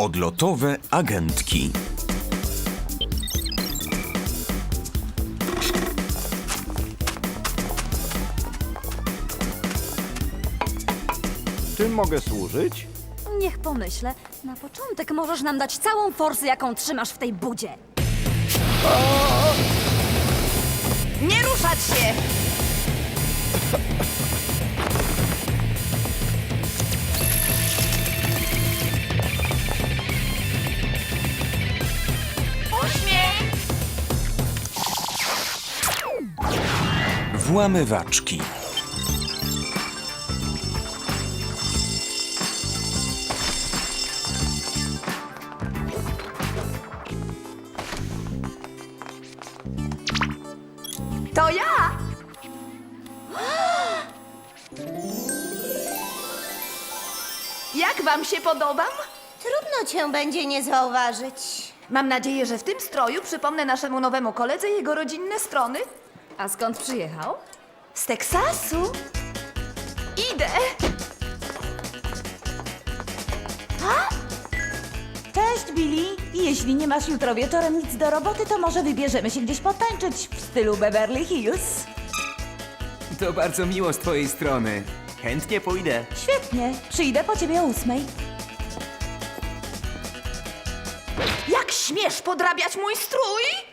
Odlotowe agentki. Czym mogę służyć? Niech pomyślę. Na początek możesz nam dać całą forsę, jaką trzymasz w tej budzie. Nie ruszać się! Włamywaczki. To ja! Jak wam się podobam? Trudno cię będzie nie zauważyć. Mam nadzieję, że w tym stroju przypomnę naszemu nowemu koledze jego rodzinne strony. A skąd przyjechał? Z Teksasu? Idę! Cześć, Billy. Jeśli nie masz jutro wieczorem nic do roboty, to może wybierzemy się gdzieś potańczyć w stylu Beverly Hills. To bardzo miło z twojej strony. Chętnie pójdę. Świetnie. Przyjdę po ciebie o ósmej. Jak śmiesz podrabiać mój strój?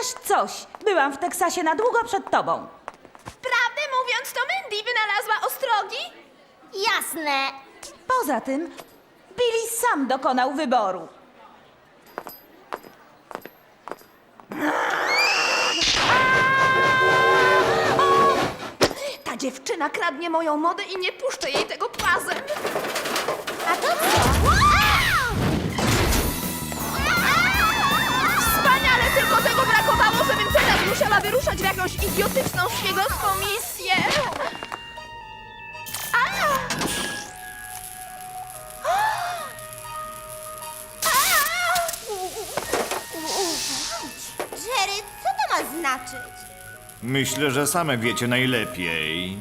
Też coś. Byłam w Teksasie na długo przed tobą. Prawdę mówiąc, to Mandy wynalazła ostrogi? Jasne. Poza tym, Billy sam dokonał wyboru. Ta dziewczyna kradnie moją modę i nie puszczę jej tego płazem. A to co? Wyruszać w jakąś idiotyczną szpiegowską misję. A! Jerry, co to ma znaczyć? Myślę, że same wiecie najlepiej.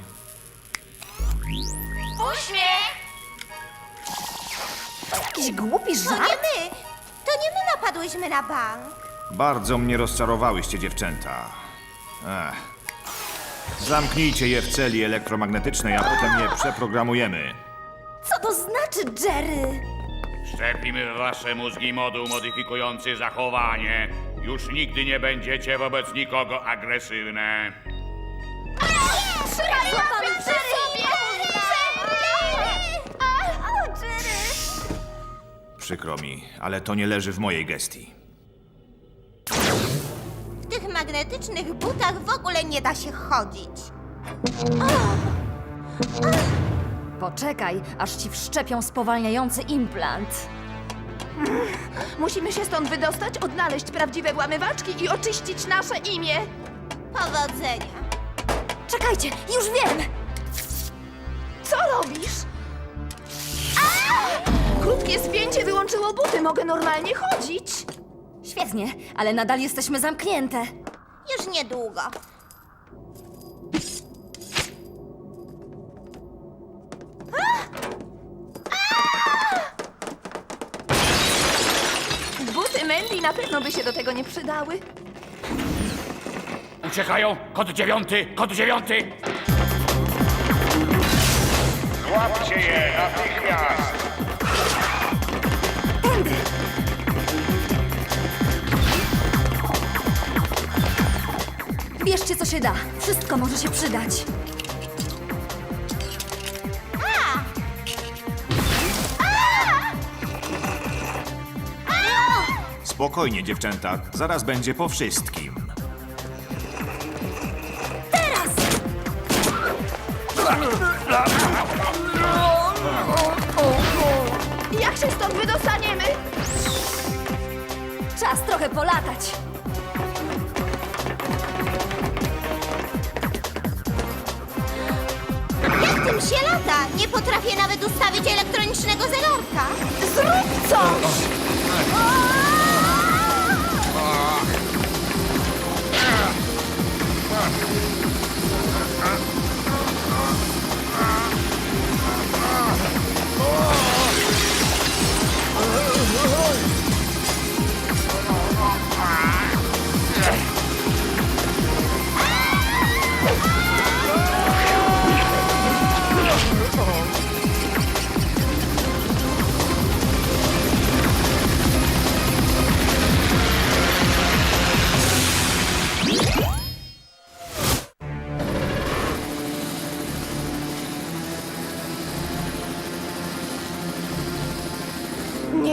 Uśmiech! Jakiś głupi To żart? nie my. To nie my napadłyśmy na bank. Bardzo mnie rozczarowałyście, dziewczęta. Ech. Zamknijcie je w celi elektromagnetycznej, a potem je przeprogramujemy. Co to znaczy, Jerry? Szczepimy w wasze mózgi moduł modyfikujący zachowanie. Już nigdy nie będziecie wobec nikogo agresywne. Złapany Jerry! O, Jerry! Przykro mi, ale to nie leży w mojej gestii. Magnetycznych butach w ogóle nie da się chodzić. Poczekaj, aż ci wszczepią spowalniający implant. Musimy się stąd wydostać, odnaleźć prawdziwe włamywaczki i oczyścić nasze imię. Powodzenia. Czekajcie, już wiem! Co robisz? Krótkie spięcie wyłączyło buty, mogę normalnie chodzić. Świetnie, ale nadal jesteśmy zamknięte. Niedługo. Buty Mandy na pewno by się do tego nie przydały. Uciekają! Kod dziewiąty! Kod dziewiąty! Złapcie je natychmiast! Bierzcie co się da, wszystko może się przydać. Spokojnie, dziewczęta, zaraz będzie po wszystkim. Jak się stąd wydostaniemy? Czas trochę polatać. Się lata? Nie potrafię nawet ustawić elektronicznego zegarka. Zrób coś!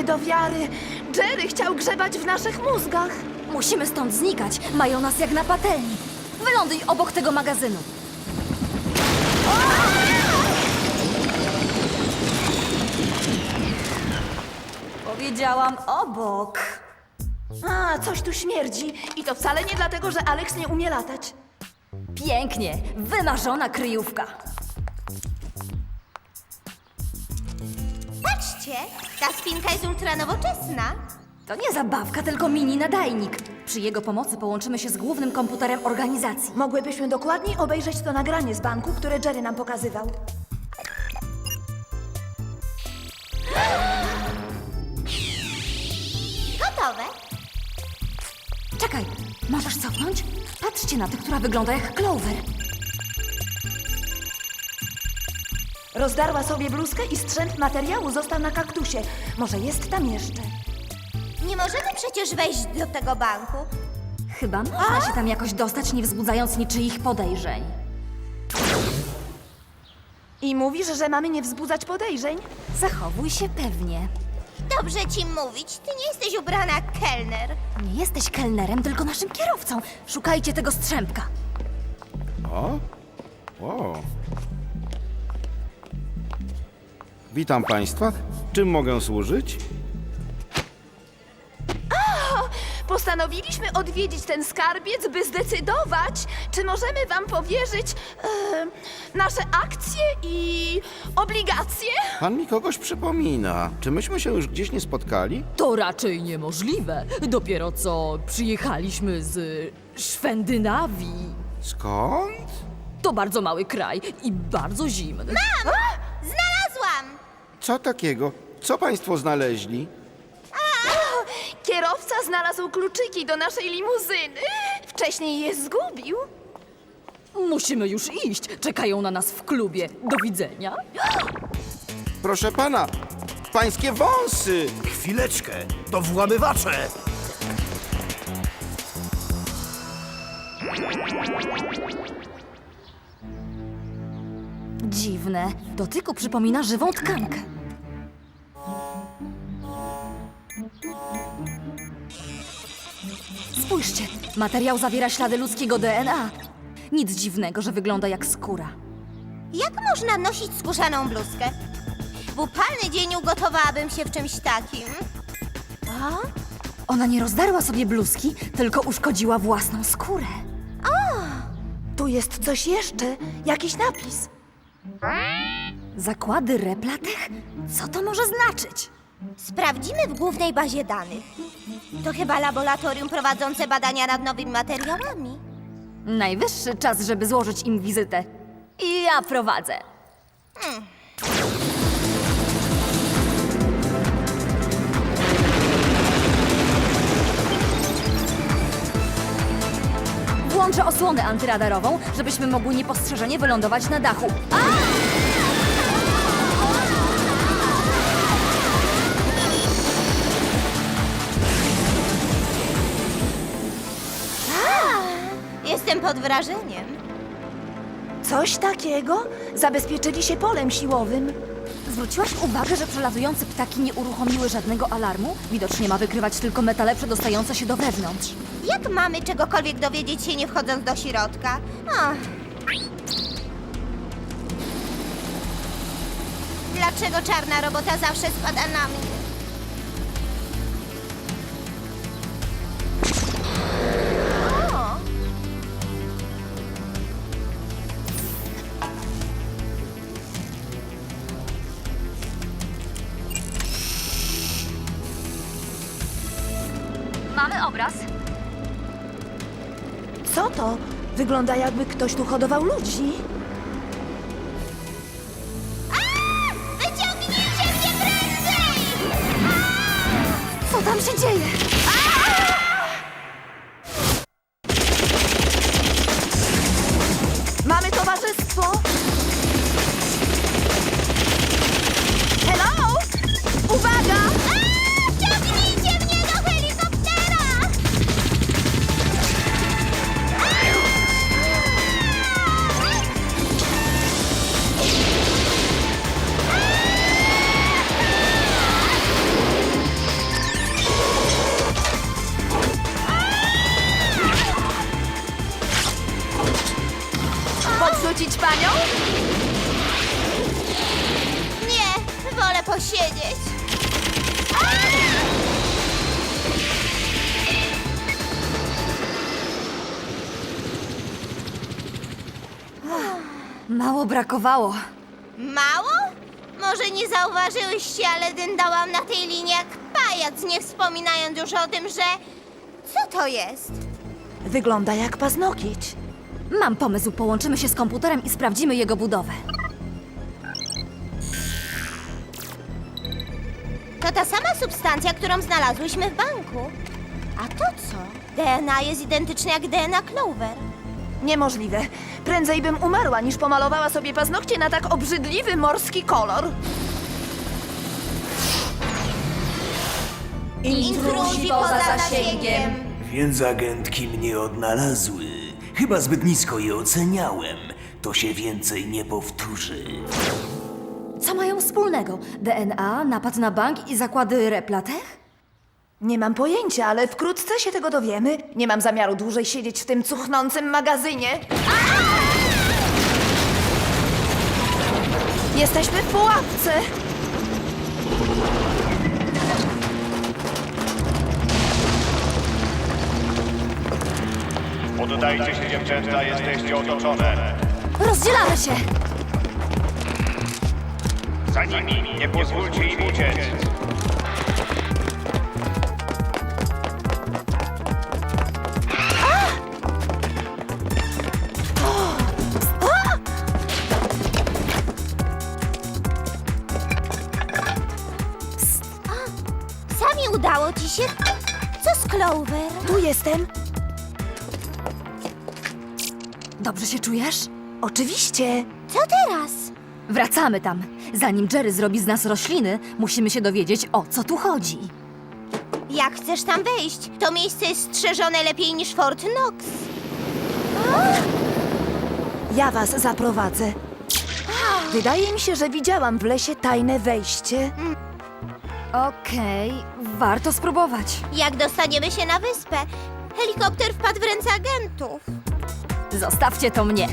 Nie do wiary. Jerry chciał grzebać w naszych mózgach. Musimy stąd znikać. Mają nas jak na patelni. Wyląduj obok tego magazynu. Powiedziałam obok. A, coś tu śmierdzi. I to wcale nie dlatego, że Alex nie umie latać. Pięknie. Wymarzona kryjówka. Patrzcie, ta spinka jest ultra nowoczesna. To nie zabawka, tylko mini nadajnik. Przy jego pomocy połączymy się z głównym komputerem organizacji. Mogłybyśmy dokładniej obejrzeć to nagranie z banku, które Jerry nam pokazywał. Gotowe. Czekaj, możesz cofnąć? Patrzcie na tę, która wygląda jak Clover. Rozdarła sobie bluzkę i strzęp materiału został na kaktusie. Może jest tam jeszcze. Nie możemy przecież wejść do tego banku. Chyba można się tam jakoś dostać, nie wzbudzając niczyich podejrzeń. I mówisz, że mamy nie wzbudzać podejrzeń? Zachowuj się pewnie. Dobrze ci mówić, ty nie jesteś ubrana jak kelner. Nie jesteś kelnerem, tylko naszym kierowcą. Szukajcie tego strzępka. O? O. Witam Państwa. Czym mogę służyć? Postanowiliśmy odwiedzić ten skarbiec, by zdecydować, czy możemy wam powierzyć e, nasze akcje i obligacje. Pan mi kogoś przypomina. Czy myśmy się już gdzieś nie spotkali? To raczej niemożliwe. Dopiero co przyjechaliśmy z Szwendynawii. Skąd? To bardzo mały kraj i bardzo zimny. Znalazłam! Co takiego? Co Państwo znaleźli? Kierowca znalazł kluczyki do naszej limuzyny. Wcześniej je zgubił. Musimy już iść. Czekają na nas w klubie. Do widzenia. Proszę pana, pańskie wąsy! Chwileczkę, to włamywacze! Dziwne. W dotyku przypomina żywą tkankę. Spójrzcie, materiał zawiera ślady ludzkiego DNA. Nic dziwnego, że wygląda jak skóra. Jak można nosić skórzaną bluzkę? W upalny dzień ugotowałabym się w czymś takim. Ona nie rozdarła sobie bluzki, tylko uszkodziła własną skórę. Tu jest coś jeszcze, jakiś napis. Zakłady Replatech? Co to może znaczyć? Sprawdzimy w głównej bazie danych. To chyba laboratorium prowadzące badania nad nowymi materiałami. Najwyższy czas, żeby złożyć im wizytę. I ja prowadzę. Włączę osłonę antyradarową, żebyśmy mogły niepostrzeżenie wylądować na dachu. Jestem pod wrażeniem. Coś takiego? Zabezpieczyli się polem siłowym. Zwróciłaś uwagę, że przelatujące ptaki nie uruchomiły żadnego alarmu? Widocznie ma wykrywać tylko metale przedostające się do wewnątrz. Jak mamy czegokolwiek dowiedzieć się nie wchodząc do środka? Dlaczego czarna robota zawsze spada na mnie? Wygląda jakby ktoś tu hodował ludzi. Mało brakowało. Mało? Może nie zauważyłyście, ale dyndałam na tej linii jak pajac, nie wspominając już o tym, że... Co to jest? Wygląda jak paznokieć. Mam pomysł, połączymy się z komputerem i sprawdzimy jego budowę. To ta sama substancja, którą znalazłyśmy w banku. A to co? DNA jest identyczne jak DNA Clover. Niemożliwe. Prędzej bym umarła, niż pomalowała sobie paznokcie na tak obrzydliwy morski kolor. Intruzi poza zasięgiem. Więc agentki mnie odnalazły. Chyba zbyt nisko je oceniałem. To się więcej nie powtórzy. Co mają wspólnego? DNA, napad na bank i zakłady Replatech? Nie mam pojęcia, ale wkrótce się tego dowiemy. Nie mam zamiaru dłużej siedzieć w tym cuchnącym magazynie. Jesteśmy w pułapce. Poddajcie się dziewczęta, jesteście otoczone. Rozdzielamy się! Za nimi, nie pozwólcie im uciec. Jestem. Dobrze się czujesz? Oczywiście. Co teraz? Wracamy tam. Zanim Jerry zrobi z nas rośliny, musimy się dowiedzieć, o co tu chodzi. Jak chcesz tam wejść? To miejsce jest strzeżone lepiej niż Fort Knox. Ja was zaprowadzę. Wydaje mi się, że widziałam w lesie tajne wejście. Okej, warto spróbować. Jak dostaniemy się na wyspę? Helikopter wpadł w ręce agentów. Zostawcie to mnie.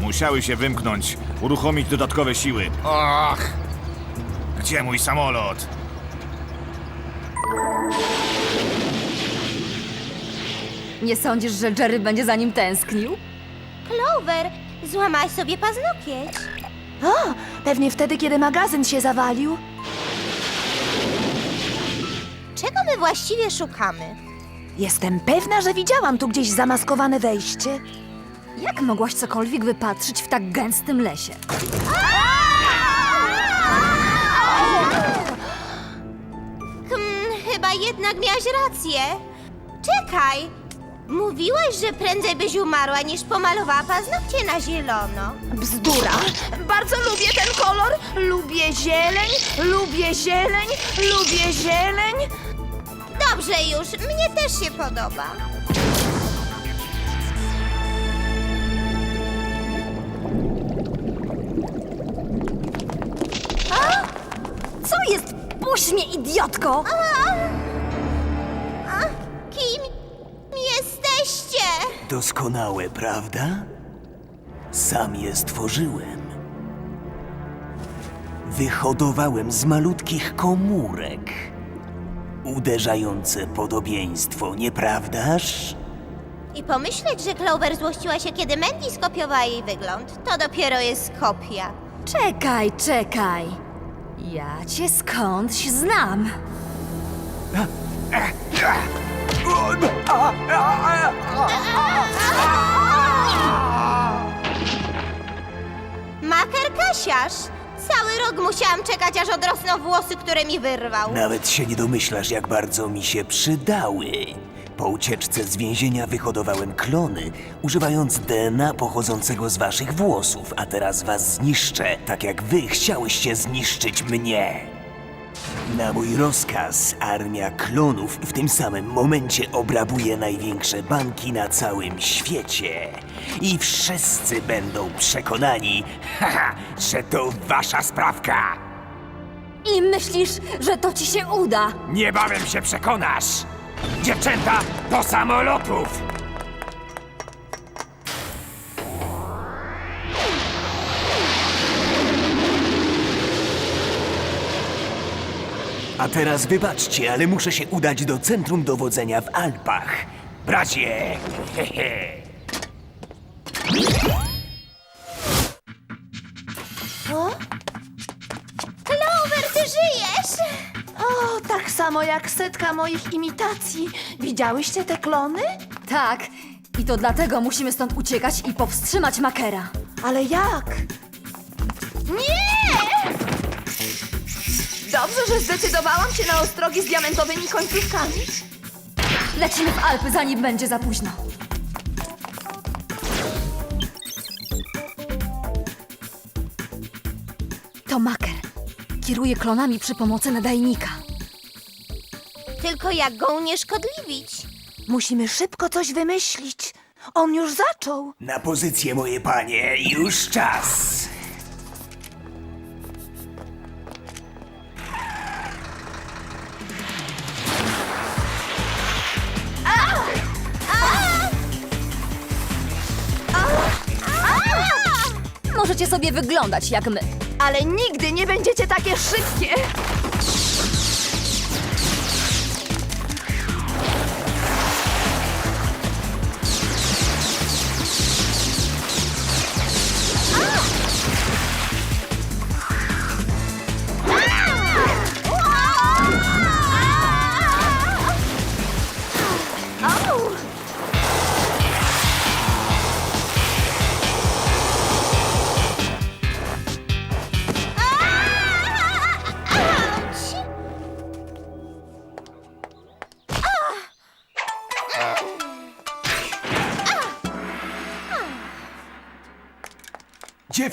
Musiały się wymknąć, uruchomić dodatkowe siły. Och! Gdzie mój samolot? Nie sądzisz, że Jerry będzie za nim tęsknił? Clover, złamałaś sobie paznokieć. O, pewnie wtedy, kiedy magazyn się zawalił. Czego my właściwie szukamy? Jestem pewna, że widziałam tu gdzieś zamaskowane wejście. Jak mogłaś cokolwiek wypatrzyć w tak gęstym lesie? Hmm, chyba jednak miałaś rację. Czekaj. Mówiłaś, że prędzej byś umarła niż pomalowała paznokcie na zielono. Bzdura. Bardzo lubię ten kolor. Lubię zieleń, lubię zieleń, lubię zieleń. Dobrze już, mnie też się podoba. Co jest? Puść mnie, idiotko! A, Doskonałe, prawda? Sam je stworzyłem. Wyhodowałem z malutkich komórek. Uderzające podobieństwo, nieprawdaż? I pomyśleć, że Clover złościła się, kiedy Mandy skopiowała jej wygląd. To dopiero jest kopia. Czekaj, czekaj. Ja cię skądś znam. Maker Kasiarz! Cały rok musiałam czekać, aż odrosną włosy, które mi wyrwał. Nawet się nie domyślasz, jak bardzo mi się przydały. Po ucieczce z więzienia wyhodowałem klony, używając DNA pochodzącego z waszych włosów, a teraz was zniszczę, tak jak wy chciałyście zniszczyć mnie. Na mój rozkaz armia klonów w tym samym momencie obrabuje największe banki na całym świecie. I wszyscy będą przekonani, haha, że to wasza sprawka. I myślisz, że to ci się uda? Niebawem się przekonasz! Dziewczęta, do samolotów! A teraz wybaczcie, ale muszę się udać do centrum dowodzenia w Alpach. Bracie! Hehe. Clover, ty żyjesz? O, tak samo jak setka moich imitacji. Widziałyście te klony? Tak. I to dlatego musimy stąd uciekać i powstrzymać Makera. Ale jak? Nie! Dobrze, że zdecydowałam się na ostrogi z diamentowymi końcówkami. Lecimy w Alpy, zanim będzie za późno. To Maker. Kieruje klonami przy pomocy nadajnika. Tylko jak go unieszkodliwić? Musimy szybko coś wymyślić. On już zaczął. Na pozycję, moje panie, już czas. Możecie sobie wyglądać jak my. Ale nigdy nie będziecie takie szybkie.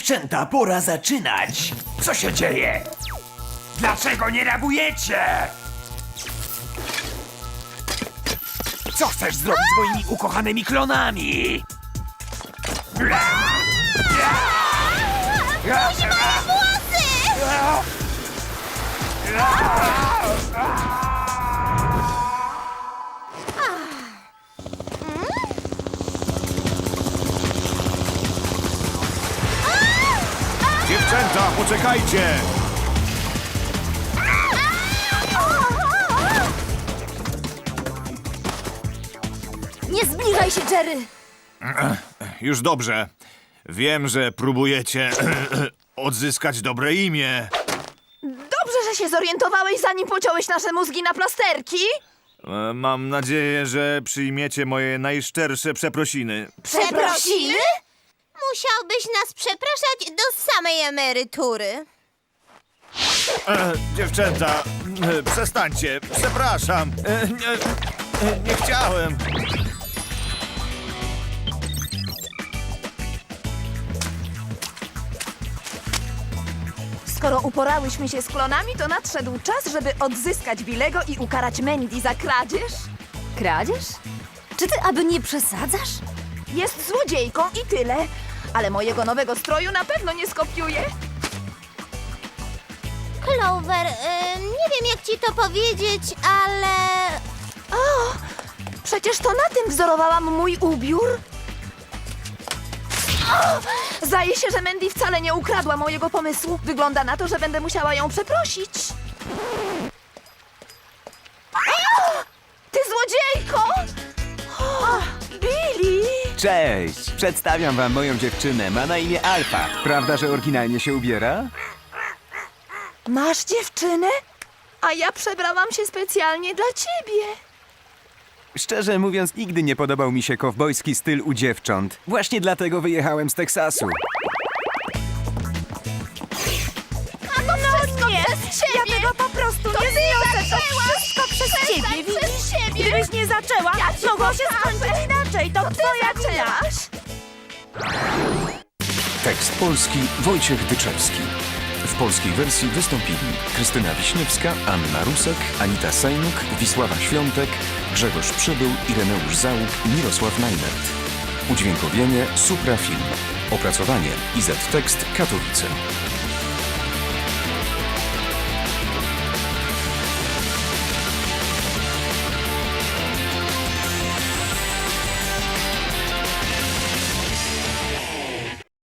Dziewczęta, pora zaczynać. Co się dzieje? Dlaczego nie reagujecie? Co chcesz zrobić z moimi ukochanymi klonami? Dziewczęta, poczekajcie! Nie zbliżaj się, Jerry! Już dobrze. Wiem, że próbujecie odzyskać dobre imię. Dobrze, że się zorientowałeś, zanim pociąłeś nasze mózgi na plasterki. E, Mam nadzieję, że przyjmiecie moje najszczersze przeprosiny. Przeprosiny? Musiałbyś nas przepraszać do samej emerytury. E, dziewczęta, e, przestańcie, przepraszam. E, nie, e, nie chciałem. Skoro uporałyśmy się z klonami, to nadszedł czas, żeby odzyskać Bilego i ukarać Mandy za kradzież. Kradzież? Czy ty aby nie przesadzasz? Jest złodziejką i tyle. Ale mojego nowego stroju na pewno nie skopiuje. Clover, ym, nie wiem jak ci to powiedzieć, ale... O, przecież to na tym wzorowałam mój ubiór. O, zdaje się, że Mandy wcale nie ukradła mojego pomysłu. Wygląda na to, że będę musiała ją przeprosić. Cześć! Przedstawiam wam moją dziewczynę. Ma na imię Alfa. Prawda, że oryginalnie się ubiera? Masz dziewczynę? A ja przebrałam się specjalnie dla ciebie. Szczerze mówiąc, nigdy nie podobał mi się kowbojski styl u dziewcząt. Właśnie dlatego wyjechałem z Teksasu. A to wszystko przez ciebie! Ja tego po prostu nie zniosę! To wszystko przez ciebie, przez siebie! Gdybyś nie zaczęła, Ja mogło się skończyć inaczej. To To twoja wina. Tekst polski Wojciech Dyczewski. W polskiej wersji wystąpili Krystyna Wiśniewska, Anna Rusek, Anita Sejnuk, Wisława Świątek, Grzegorz Przybył, Ireneusz Załuk i Mirosław Najnert. Udźwiękowienie Suprafilm. Opracowanie IZ Tekst Katowice.